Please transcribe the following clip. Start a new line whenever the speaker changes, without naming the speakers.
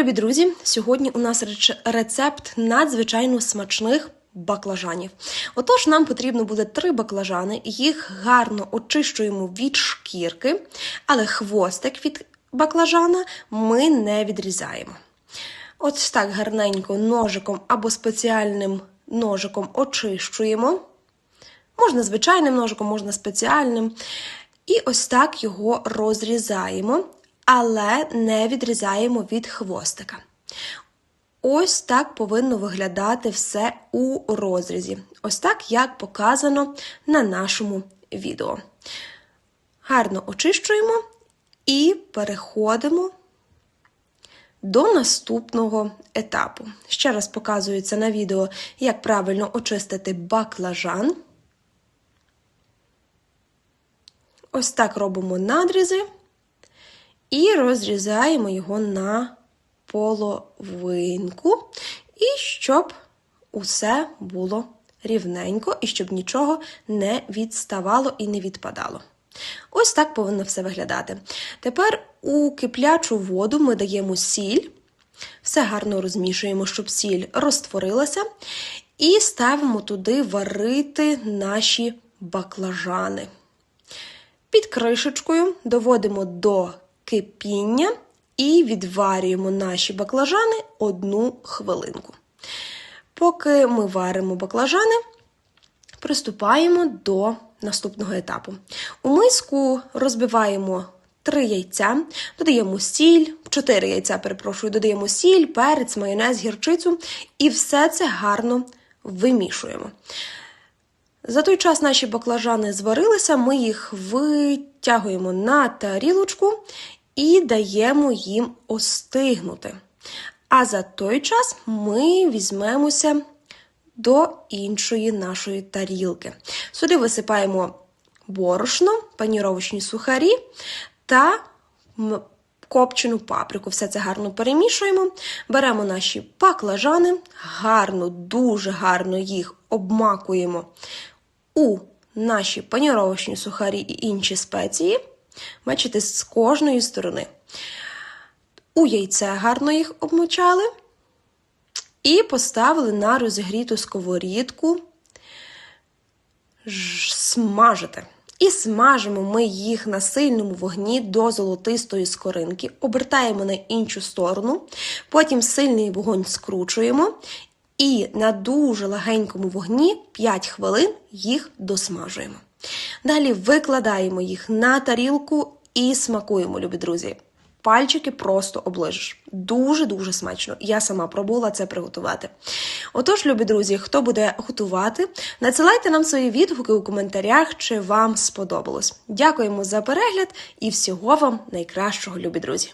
Любі друзі, сьогодні у нас рецепт надзвичайно смачних баклажанів. Отож, нам потрібно буде три баклажани, їх гарно очищуємо від шкірки, але хвостик від баклажана ми не відрізаємо. Ось так гарненько ножиком або спеціальним ножиком очищуємо. Можна звичайним ножиком, можна спеціальним. І ось так його розрізаємо, але не відрізаємо від хвостика. Ось так повинно виглядати все у розрізі. Ось так, як показано на нашому відео. Гарно очищуємо і переходимо до наступного етапу. Ще раз показується на відео, як правильно очистити баклажан. Ось так робимо надрізи і розрізаємо його на половинку, і щоб усе було рівненько, і щоб нічого не відставало і не відпадало. Ось так повинно все виглядати. Тепер у киплячу воду ми даємо сіль, все гарно розмішуємо, щоб сіль розтворилася, і ставимо туди варити наші баклажани. Під кришечкою доводимо до кипіння і відварюємо наші баклажани одну хвилинку. Поки ми варимо баклажани, приступаємо до наступного етапу. У миску розбиваємо 3 яйця, додаємо сіль, 4 яйця, перепрошую, додаємо сіль, перець, майонез, гірчицю і все це гарно вимішуємо. За той час наші баклажани зварилися, ми їх витягуємо на тарілочку і даємо їм остигнути. А за той час ми візьмемося до іншої нашої тарілки. Сюди висипаємо борошно, паніровочні сухарі та копчену паприку. Все це гарно перемішуємо. Беремо наші баклажани, гарно, дуже гарно їх обмакуємо у наші паніровочні сухарі і інші спеції. Бачите, з кожної сторони. У яйце гарно їх обмочали. І поставили на розігріту сковорідку смажити. І смажимо ми їх на сильному вогні до золотистої скоринки, обертаємо на іншу сторону, потім сильний вогонь скручуємо і на дуже легенькому вогні 5 хвилин їх досмажуємо. Далі викладаємо їх на тарілку і смакуємо, любі друзі. Пальчики просто оближиш. Дуже-дуже смачно. Я сама пробувала це приготувати. Отож, любі друзі, хто буде готувати, надсилайте нам свої відгуки у коментарях, чи вам сподобалось. Дякуємо за перегляд і всього вам найкращого, любі друзі!